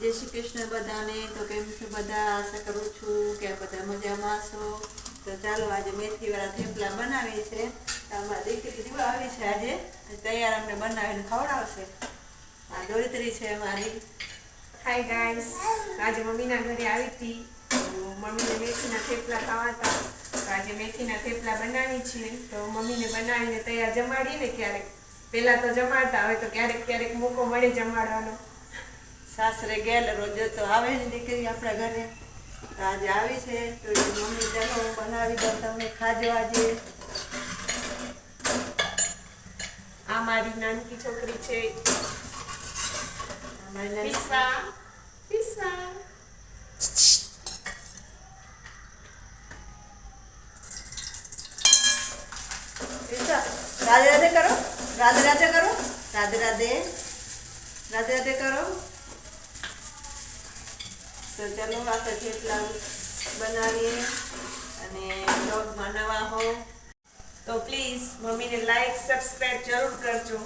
જય શ્રી કૃષ્ણ બધાને. તો કેમ છો બધા? આશા કરું છું કે બધા મજામાં છો. તો ચાલો આજે મેથીવાળા થેપલા બનાવીએ છે. અમારી દીકરી દીવા આવી છે આજે. તૈયાર અમને બનાવીને ખવડાવશે. આ દોરીતરી છે અમારી. હાય ગાઈસ આજે મમ્મીના ઘરે આવી હતી. મમ્મીને મેથીના થેપલા ખાવા હતા. તો આજે મેથીના થેપલા બનાવી છીએ તો મમ્મીને બનાવીને તૈયાર જમાડીને ક્યારેક. પહેલાં તો જમાડતા હવે તો ક્યારેક ક્યારેક મોકો મળે જમાડવાનો. સાસરે ગયેલ રોજ તો આવે ને દીકરી આપણા ઘરે. આજે આવી છે તો મમ્મી ચાલો હું બનાવી દઉં તમને ખાજો આજે આ મારી નાનકી છોકરી છે. ઈશા, રાધે રાધે કરો. રાધે રાધે કરો. રાધે રાધે. રાધે રાધે કરો. તો ચાલો આપણે થેપલા બનાવીએ અને બ્લોગમાં નવા હો તો પ્લીઝ મમ્મીને લાઈક સબસ્ક્રાઈબ જરૂર કરજો.